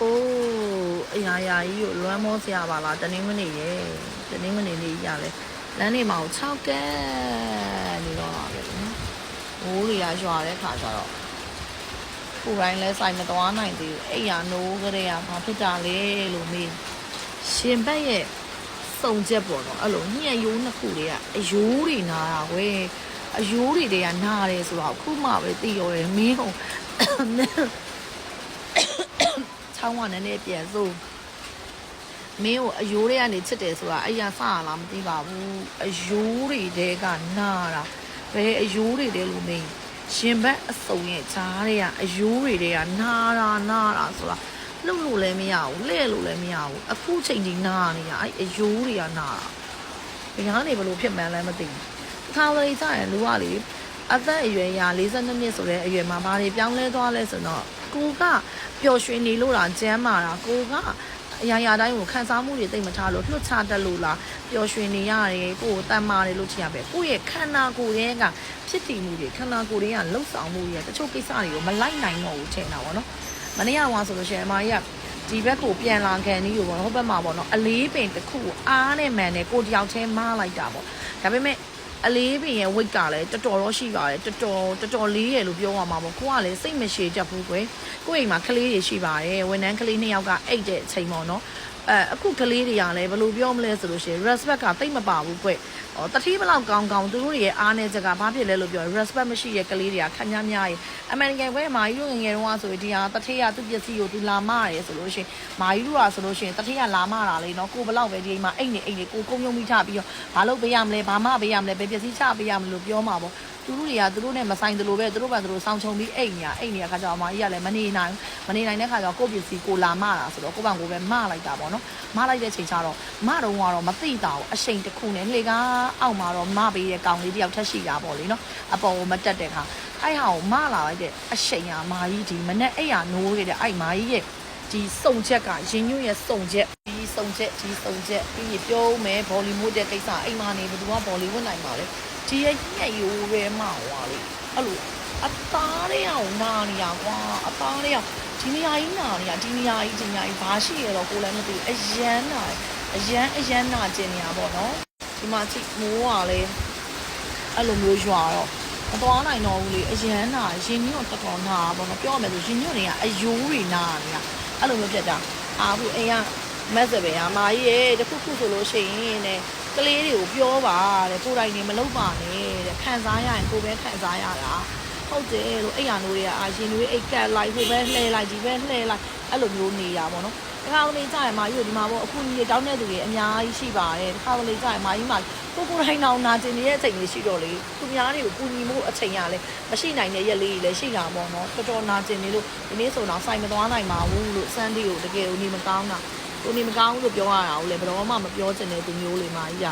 အိုးအရာရာကြီးကိုလွမ်းမောစရာပါလားတနင်္ဂနွေရေတနင်္ဂနွေနေ့ကြီးရလဲလမ်းနေမှာကို6ကန်းနေတော့တာပဲနော်မိုးတွေရရွာတဲ့ခါကျတော့ကိုယ်တိုင်းလဲဆိုင်မသွားနိုင်သေးဘူးအဲ့ရနိုးကလေးကဘာဖြစ်တာလဲလို့မေးရှင်ဘက်ရဲ့စုံချက်ပေါ့နော်အဲ့လိုညှက်ရိုးနှစ်ခုတွေကအယိုးတွေနာတာဝဲအယိုးတွေတွေကနာတယ်ဆိုတော့အခုမှပဲသိရတယ်မင်းဟု တ်ချောင်းကနည်းနည်းပြန်စို့မင်းကိုအယိုးတွေကနေချစ်တယ်ဆိုတာအဲ့ရစရလားမသိပါဘူးအယိုးတွေတဲကနာတာဘယ်အယိုးတွေတဲလို့မင်းရှင်ဘက်အစုံရဲ့ဈားတွေကအယိုးတွေတဲကနာတာနာတာဆိုတာလှုပ်လို့လည်းမရဘူးလှဲ့လို့လည်းမရဘူးအခုချိန်ကြီးနာနေရအဲ့အယိုးတွေကနာတာဘယ်ကနေဘလို့ဖြစ်မှန်းလည်းမသိဘူးတစ်ခါလေကြာရင်လူကလေ အသက်အရွယ်ရာ42နှစ်ဆိုတဲ့အရွယ်မှာဘာတွေပြောင်းလဲသွားလဲဆိုတော့ကိုကပျော်ရွှင်နေလို့လားကျမ်းမာတာကိုကအရာရာတိုင်းကိုခံစားမှုတွေသိမ့်မထားလို့လွှတ်ချတတ်လို့လားပျော်ရွှင်နေရတယ်ကိုကိုတမ်းမာတယ်လို့ချင်ရပဲကိုရဲ့ခန္ဓာကိုယ်ရဲ့ကဖြစ်တည်မှုတွေခန္ဓာကိုယ်တွေကလှုပ်ဆောင်မှုတွေတချို့ကိစ္စတွေကိုမလိုက်နိုင်တော့ဘူးထင်တာပေါ့နော်မနေ့ကဝါဆိုလို့ရှိရင်အမကြီးကဒီဘက်ကိုပြန်လာခံနေอยู่ပေါ့နော်ဟိုဘက်မှာပေါ့နော်အလေးပင်တစ်ခုကိုအားနဲ့မှန်နဲ့ကိုတယောက်ချင်းမားလိုက်တာပေါ့ဒါပေမဲ့ အလေးပင်ရဲ့ weight ကလည်းတော်တော်တော့ရှိပါတယ်တော်တော်တော်တော်လေးရလို့ပြောရမှာပေါ့ကိုကလည်းစိတ်မရှိတတ်ဘူးကွယ်ကိုအိမ်မှာကလေးတွေရှိပါတယ်ဝန်ထမ်းကလေးနှစ်ယောက်ကအိတ်တဲ့အချိန်ပေါ့နော် အဲအခုကလေးတွေကလည်းဘယ်လိုပြောမလဲဆိုလို့ရှိရင် respect ကတိတ်မပါဘူးကွဟောတတိဘလောက်ကောင်းကောင်းသူတို့တွေရဲ့အားနေချက်ကဘာဖြစ်လဲလို့ပြော respect မရှိရဲ့ကလေးတွေကခက်များများရေအမေရိကန်ဘက်မာကြီးတို့ငငယ်တုန်းကဆိုရင်ဒီဟာတတိယသူ့ပစ္စည်းကိုသူလာမရတယ်ဆိုလို့ရှိရင်မာကြီးတို့ကဆိုလို့ရှိရင်တတိယလာမတာလေနော်ကိုဘလောက်ပဲဒီအိမ်မှာအိတ်နေအိတ်နေကိုကုန်းယုံမိချပြီးတော့ဘာလို့ပေးရမလဲဘာမှပေးရမလဲဘယ်ပစ္စည်းချပေးရမလို့ပြောမှာပေါ့ သူတို့တွေကသူတို့နဲ့မဆိုင်သလိုပဲသူတို့ဘာသူတို့စောင်းချုံပြီးအိတ်ညာအိတ်ညာခါကျတော့အမကြီးကလည်းမနေနိုင်မနေနိုင်တဲ့ခါကျတော့ကိုယ့်ပစ္စည်းကိုလာမတာဆိုတော့ကိုယ့်ဘန်ကိုပဲမလိုက်တာပေါ့နော်မလိုက်တဲ့ချိန်ကျတော့မတော့ကတော့မသိတာဘူးအချိန်တစ်ခုနဲ့လှေကားအောက်မှာတော့မပေးတဲ့ကောင်လေးတယောက်ထက်ရှိတာပေါ့လေနော်အပေါ်ကိုမတက်တဲ့ခါအဲ့ဟာကိုမလာလိုက်တဲ့အချိန်ကမာကြီးဒီမနဲ့အဲ့ရနိုးနေတဲ့အဲ့မာကြီးရဲ့ဒီစုံချက်ကရင်ညွန့်ရဲ့စုံချက်ဒီစုံချက်ဒီစုံချက်ပြီးပြုံးမယ်ဘောလီမိုးတဲ့ကိစ္စအိမ်မာနေဘယ်သူကဘောလီဝတ်နိုင်ပါလဲ ဒီရဲ့ညက်ရိုးပဲမှဟွာလေအဲ့လိုအသားတွေအောင်နာနေရကွာအသားတွေအောင်ဒီနေရာကြီးနာနေရဒီနေရာကြီးဒီနေရာကြီးဘာရှိရတော့ကိုလည်းမသိဘူးအရန်နာတယ်အရန်အရန်နာကျင်နေရပေါ့နော်ဒီမှာချိမိုးကလည်းအဲ့လိုမျိုးရွာတော့မသွားနိုင်တော့ဘူးလေအရန်နာရင်ညွန့်တော်တော်နာပေါ့နော်ပြောရမယ်ဆိုရင်ညွန့်တွေကအယိုးတွေနာနေရအဲ့လိုမျိုးဖြစ်တာအာဘူးအိမ်က မက်ဆယ်ပဲအမကြီးရေတခုခုဆိုလို့ရှိရင်တဲ့ကလေးတွေကိုပြောပါတဲ့ကိုယ်တိုင်နေမလုပ်ပါနဲ့တဲ့ခံစားရရင်ကိုယ်ပဲခံစားရတာဟုတ်တယ်လို့အဲ့ရနိုးတွေကအာရင်တွေအိတ်ကက်လိုက်ဟိုပဲလှဲလိုက်ဒီပဲလှဲလိုက်အဲ့လိုမျိုးနေရပါတော့တခါတလေကြာရင်မာကြီးတို့ဒီမှာပေါ့အခုကြီးတောင်းတဲ့သူတွေအများကြီးရှိပါတယ်တခါတလေကြာရင်မာကြီးမှာကိုကိုတိုင်းအောင်နာကျင်နေတဲ့အချိန်လေးရှိတော့လေသူများတွေကိုကူညီမှုအချိန်ရလဲမရှိနိုင်တဲ့ရက်လေးတွေလည်းရှိတာပေါ့နော်တော်တော်နာကျင်နေလို့ဒီနေ့ဆိုတော့စိုင်မသွားနိုင်ပါဘူးလို့စမ်းဒီကိုတကယ်ဦးနေမကောင်းတာ ဦးနေမကောင်းလို့ပြောရတာကိုလည်းဘယ်တော့မှမပြောချင်တဲ့သူမျိုးလေးမာကြီးက